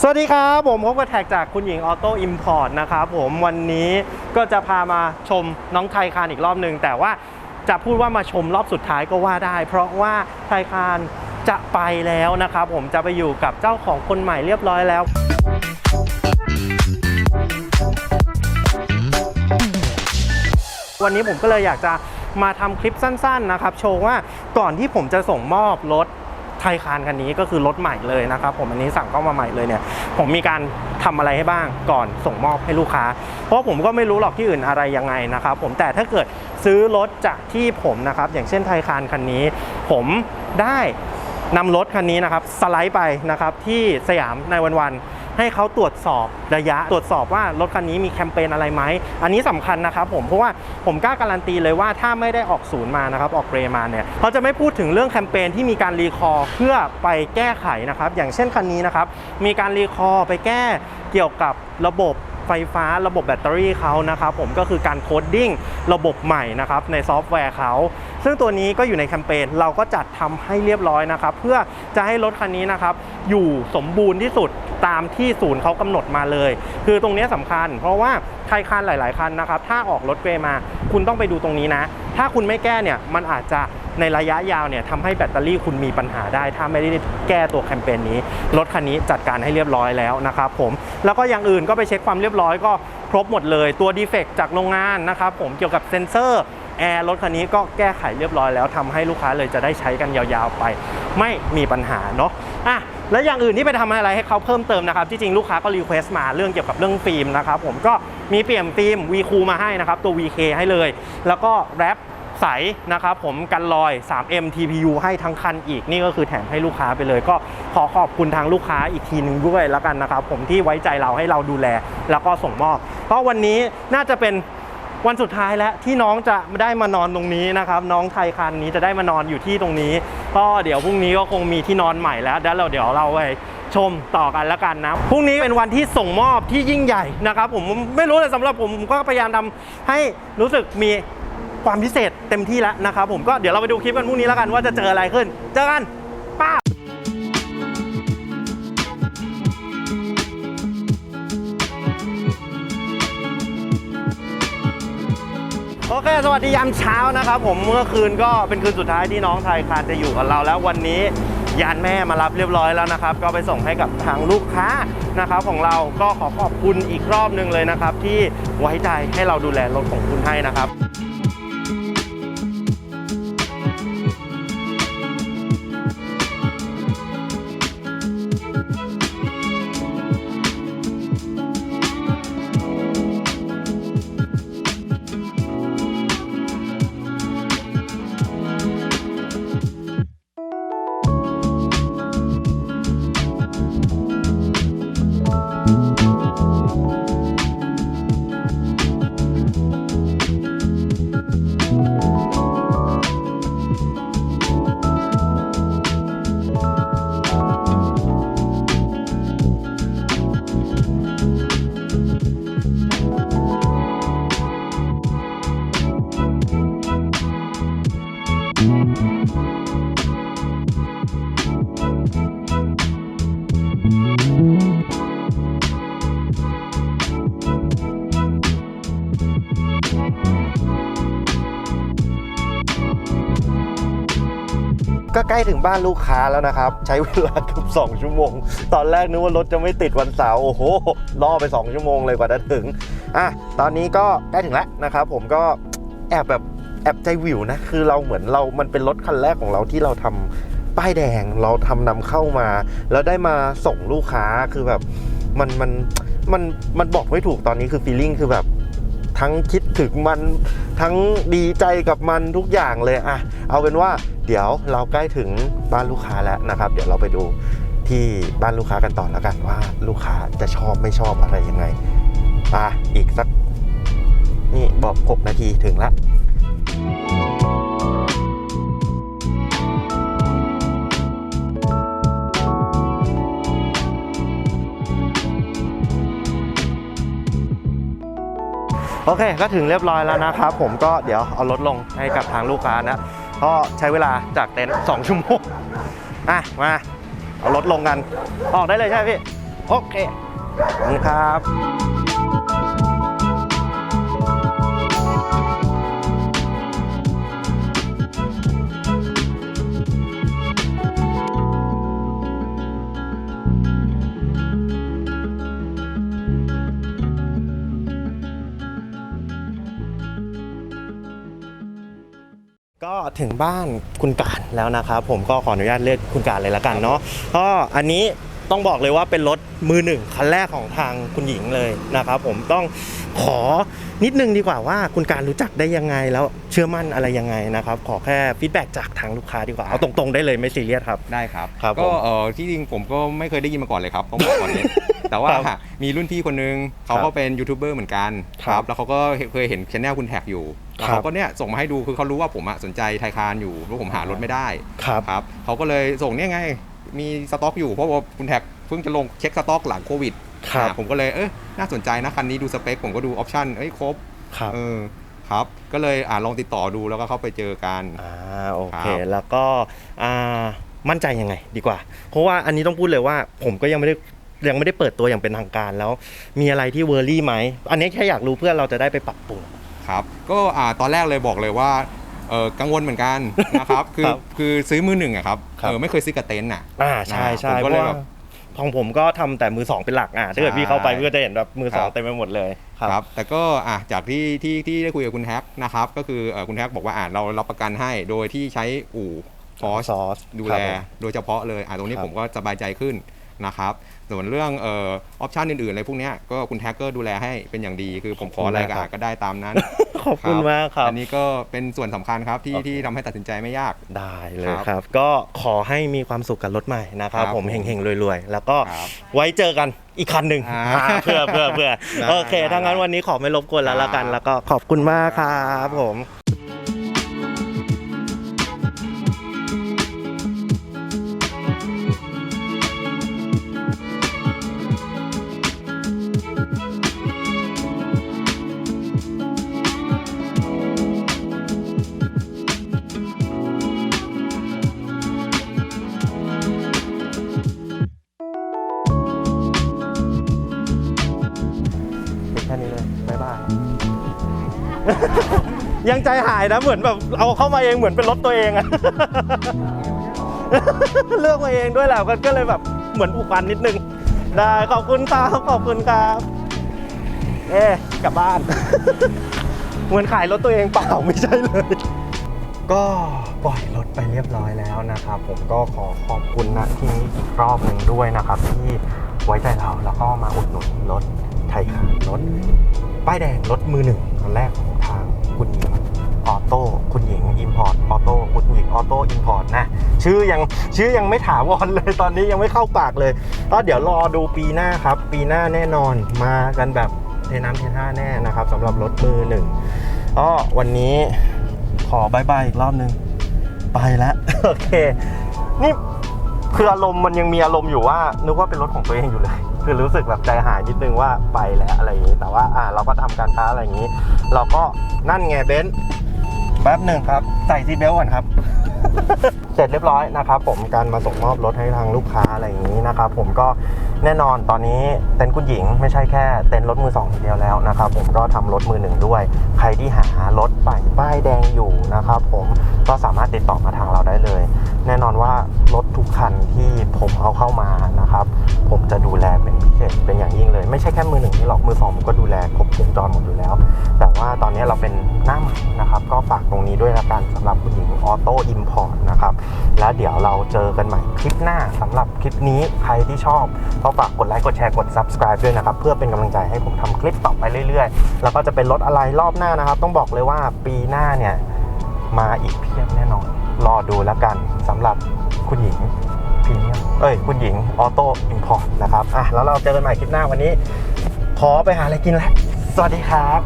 สวัสดีครับ ผมพบกับแท็กจากคุณหญิงออโต้อิมพอร์ตนะครับผมวันนี้ก็จะพามาชมน้องไทยคานอีกรอบหนึ่งแต่ว่าจะพูดว่ามาชมรอบสุดท้ายก็ว่าได้ เพราะว่าไทยคานจะไปแล้วนะครับผมจะไปอยู่กับเจ้าของคนใหม่เรียบร้อยแล้ววันนี้ผมก็เลยอยากจะมาทำคลิปสั้นๆนะครับ โชว์ว่าก่อนที่ผมจะส่งมอบรถ ไทคานคันนี้ก็คือรถใหม่เลยนะครับผมอันนี้สั่งเข้ามาใหม่เลยเนี่ยผมมีการทำอะไรให้บ้างก่อนส่งมอบให้ลูกค้า เพราะผมก็ไม่รู้หรอกที่อื่นอะไรยังไงนะครับผมแต่ถ้าเกิดซื้อรถจากที่ผมนะครับอย่างเช่นไทคานคันนี้ ผมได้นำรถคันนี้นะครับสไลด์ไปนะครับที่สยามในวันๆ ให้เขาตรวจสอบระยะตรวจสอบว่ารถคันนี้มีแคมเปญอะไรไหม อันนี้สำคัญนะครับผมเพราะว่าผมกล้าการันตีเลยว่าถ้าไม่ได้ออกศูนย์มานะครับออกเกรมาเนี่ยเขาจะไม่พูดถึงเรื่องแคมเปญที่มีการรีคอร์เพื่อไปแก้ไขนะครับอย่างเช่นคันนี้นะครับมีการรีคอร์ไปแก้เกี่ยวกับระบบ ไฟฟ้าระบบแบตเตอรี่เขานะครับผมก็คือการโคดดิ้งระบบใหม่นะครับในซอฟต์แวร์เขาซึ่งตัวนี้ก็อยู่ในแคมเปญเราก็จัดทำให้เรียบร้อยนะครับ เพื่อจะให้รถคันนี้นะครับอยู่สมบูรณ์ที่สุดตามที่ศูนย์เขากำหนดมาเลย คือตรงนี้สำคัญ เพราะว่าใครคันหลาย ๆ คันนะครับถ้าออกรถเวมา คุณต้องไปดูตรงนี้นะ ถ้าคุณไม่แก้เนี่ยมันอาจจะในระยะยาวเนี่ยทำให้แบตเตอรี่คุณมีปัญหาได้ ถ้าไม่ได้แก้ตัวแคมเปญนี้ รถคันนี้จัดการให้เรียบร้อยแล้วนะครับผมแล้วก็อย่างอื่นก็ไปเช็คความเรียบร้อยก็ครบหมดเลยตัวดีเฟกจากโรงงานนะครับผมเกี่ยวกับเซ็นเซอร์แอร์รถคันนี้ก็แก้ไขเรียบร้อยแล้วทำให้ลูกค้าเลยจะได้ใช้กันยาวๆไป ไม่มีปัญหาเนาะอะแล้วอย่างอื่นที่ไปทำอะไรให้เขาเพิ่มเติมนะครับที่จริงลูกค้าก็รีเควสต์มาเรื่องเกี่ยวกับเรื่องฟิล์มนะครับผมก็ มีเปลี่ยนฟิล์ม V คูมาให้นะครับ ตัว VK ให้เลย แล้วก็แรปใสนะครับผมกันรอย 3M TPU ให้ทั้งคันอีกนี่ก็คือแถมให้ลูกค้าไปเลย ก็ขอขอบคุณทางลูกค้าอีกทีหนึงด้วยแล้วกันนะครับ ผมที่ไว้ใจเราให้เราดูแล แล้วก็ส่งมอบ เพราะวันนี้น่าจะเป็นวันสุดท้ายแล้วที่น้องจะได้มานอนตรงนี้นะครับ น้องไทยคันนี้จะได้มานอนอยู่ที่ตรงนี้ ก็เดี๋ยวพรุ่งนี้ก็คงมีที่นอนใหม่แล้วแล้วเราเดี๋ยวเราไป ชมต่อกันแล้วกันนะพรุ่งนี้เป็นวันที่ส่งมอบที่ยิ่งใหญ่นะครับผมไม่รู้เลยสำหรับผมผมก็พยายามทำให้รู้สึกมีความพิเศษเต็มที่แล้วนะครับผมก็เดี๋ยวเราไปดูคลิปกันพรุ่งนี้แล้วกันว่าจะเจออะไรขึ้น เจอกันป้าโอเค สวัสดียามเช้านะครับผมเมื่อคืนก็เป็นคืนสุดท้ายที่น้องไทยคานจะอยู่กับเราแล้ววันนี้ ยานแม่มารับเรียบร้อยแล้วนะครับ ก็ไปส่งให้กับทางลูกค้านะครับของเราก็ขอขอบคุณอีกรอบหนึงเลยนะครับ ที่ไว้ใจให้เราดูแลรถของคุณให้นะครับ ก็ใกล้ถึงบ้านลูกค้าแล้วนะครับ ใช้เวลาเกือบ2ชั่วโมง ตอนแรกนึกว่ารถจะไม่ติดวันเสาร์โอ้โหล่อไป 2 ชั่วโมงเลยกว่าจะถึงอะตอนนี้ก็ใกล้ถึงแล้วนะครับ ผมก็แอบแบบแอบใจวิวนะคือเราเหมือนเรา มันเป็นรถคันแรกของเราที่เราทำป้ายแดงเราทำนำเข้ามา แล้วได้มาส่งลูกค้าคือแบบมันมันมันมันบอกไม่ถูกตอนนี้คือฟีลลิ่งคือแบบ ทั้งคิดถึงมันทั้งดีใจกับมันทุกอย่างเลยอะเอาเป็นว่าเดี๋ยวเราใกล้ถึงบ้านลูกค้าแล้วนะครับ เดี๋ยวเราไปดูที่บ้านลูกค้ากันต่อแล้วกันว่าลูกค้าจะชอบไม่ชอบอะไรยังไงอะอีกสักนี่บอก 6 นาทีถึงละ โอเค ก็ถึงเรียบร้อยแล้วนะครับ ผมก็เดี๋ยวเอารถลงให้กับทางลูกค้านะก็ใช้เวลาจากเต็นท์สองชั่วโมงอะมาเอารถลงกัน ออกได้เลยใช่ไหมพี่ โอเคขอบคุณครับ ก็ถึงบ้านคุณการแล้วนะครับ ผมก็ขออนุญาตเรียกคุณการเลยละกันเนาะก็อันนี้ ต้องบอกเลยว่าเป็นรถมือหนึ่งคันแรกของทางคุณหญิงเลยนะครับผมต้องขอนิดนึงดีกว่าว่าคุณการรู้จักได้ยังไง แล้วเชื่อมั่นอะไรยังไงนะครับขอแค่ฟีดแบ็กจากทางลูกค้าดีกว่าเอาตรงๆได้เลยไม่ซีเรียสครับ ได้ครับ ครับก็ผมเออที่จริงผมก็ไม่เคยได้ยินมาก่อนเลยครับต้องบอกก่อนนี้ แต่ว่าครับมีรุ่นพี่คนนึงเขาครัก็บเป็นยูทูบเบอร์เหมือนกันครับแล้วเขาก็เคยเห็นชแนลคุณแท็กอยู่แล้วครับเขาก็เนี่ยส่งมาให้ดูคือเขารู้ว่าผมอะสนใจไทยคานอยู่ว่าผมหารถไม่ได้ครับครับเขาก็เลยส่งเนี่ยไง มีสต็อกอยู่เพราะว่าคุณแท็กเพิ่งจะลงเช็คสต็อกหลังโควิดครับอ่าผมก็เลยเออน่าสนใจนะคันนี้ดูสเปคผมก็ดูออปชั่นเอ้ยครบครับเออครับก็เลยอ่าลองติดต่อดูแล้วก็เข้าไปเจอกันอ่าโอเคครับแล้วก็อ่ามั่นใจยังไงดีกว่า เพราะว่าอันนี้ต้องพูดเลยว่าผมก็ยังไม่ได้ยังไม่ได้เปิดตัวอย่างเป็นทางการแล้ว มีอะไรที่เวอร์รี่ไหม อันนี้แค่อยากรู้เพื่อเราจะได้ไปปรับปรุงครับ ก็อ่าตอนแรกเลยบอกเลยว่า เออกังวลเหมือนกันนะครับ คือครับคือซื้อมือหนึ่งอะครับครับ เออไม่เคยซื้อกับเต็นท์อะอ่าใช่ใช่ผมเพก็ราะเลยว่าแบบของผมก็ทำแต่มือสองเป็นหลักอะถ้าเกิดพี่เข้าไปใช่พี่ก็จะเห็นแบบมือสองครับ เต็มไปหมดเลย ครับแต่ก็อะจากที่ที่ที่ได้คุยกับคุณแฮกนะครับก็คือเออคุณแฮกบอกว่าอ่าเรารับประกันให้โดยที่ใช้อู่ฟอสซอสดูครัแลบผม โดยเฉพาะเลยอะตรงนี้ครับ ผมก็สบายใจขึ้นนะครับส่วนเรื่องเอ่อออปชันอื่นๆอะไรพวกเนี้ยก็คุณแฮกเกอร์ดูแลให้เป็นอย่างดีคือผมขออะไรก็อะก็ได้ตามนั้น ขอบคุณมากครับ อันนี้ก็เป็นส่วนสำคัญครับที่โอเคที่ทำให้ตัดสินใจไม่ยากได้เลยครับครับ ก็ขอให้มีความสุขกับรถใหม่นะครับครับผมผมเฮงๆรวยๆ แล้วก็ครับไว้เจอกันอีกคันหนึ่งอ่าอ่าเพื่อเพื่อเพื่อได้โอเคถ้างั้นวันนี้ขอไม่รบกวนแล้วละกันครับแล้วก็ขอบคุณมากครับผม ยังใจหายนะเหมือนแบบเอาเข้ามาเองเหมือนเป็นรถตัวเองอะ เลือกมาเองด้วยแหละก็ก็เลยแบบเหมือนผูกพันนิดนึง ได้ขอบคุณครับขอบคุณครับ เอ๊ะกลับบ้าน เหมือนขายรถตัวเองเปล่าไม่ใช่เลย ก็ปล่อยรถไปเรียบร้อยแล้วนะครับ ผมก็ขอขอบคุณนะที่นี้อีกรอบหนึ่งด้วยนะครับ ที่ไว้ใจเราแล้วก็มาอุดหนุนรถไทยคานรถป้ายแดงรถมือหนึ่งคันแรกของ โต้คุณหญิงอิมพอร์ตออโต้คุณหญิงออโต้อิมพอร์ตนะ ชื่อยังชื่อยังไม่ถาวรเลยตอนนี้ยังไม่เข้าปากเลยก็เดี๋ยวรอดูปีหน้าครับ ปีหน้าแน่นอนมากันแบบเทน้ำเทท่าแน่นะครับสำหรับรถมือหนึ่งก็วันนี้ขอบายบายอีกรอบนึง ไปแล้วโอเค นี่คืออารมณ์มันยังมีอารมณ์อยู่ว่า นึกว่าเป็นรถของตัวเองอยู่เลยคือรู้สึกแบบใจหายนิดนึงว่าไปแล้วอะไรอย่างนี้ แต่ว่าอ่าเราก็ทำการค้าอะไรอย่างนี้ เราก็นั่นไงเบน แป๊บหนึ่งครับ ใส่ซีเบลก่อนครับ เสร็จเรียบร้อยนะครับ ผมการมาส่งมอบรถให้ทางลูกค้าอะไรอย่างนี้นะครับ ผมก็แน่นอนตอนนี้เต็นท์คุณหญิงไม่ใช่แค่เต็นท์รถมือสองทีเดียวแล้วนะครับ ผมก็ทำรถมือหนึ่งด้วย ใครที่หารถใหม่ป้ายแดงอยู่นะครับ ผมก็สามารถติดต่อมาทางเราได้เลย แน่นอนว่ารถทุกคันที่ผมเอาเข้ามานะครับ ผมจะดูแลเป็นพิเศษเป็นอย่างยิ่งเลย ไม่ใช่แค่มือหนึ่งที่หรอกมือสองผมก็ดูแลครบวงจรหมดอยู่แล้ว แต่ว่าตอนนี้เรา เดี๋ยวเราเจอกันใหม่คลิปหน้าสำหรับคลิปนี้ใครที่ชอบก็ฝากกดไลค์กดแชร์กด subscribe ด้วยนะครับ เพื่อเป็นกำลังใจให้ผมทำคลิปต่อไปเรื่อยๆ แล้วก็จะเป็นรถอะไรรอบหน้านะครับ ต้องบอกเลยว่าปีหน้าเนี่ยมาอีกเพียบแน่นอน รอดูแล้วกันสำหรับคุณหญิงพรีเมียมเอ้ย คุณหญิงออโต้อิมพอร์ตนะครับอะแล้วเราเจอกันใหม่คลิปหน้าวันนี้ ขอไปหาอะไรกินแล้ว สวัสดีครับ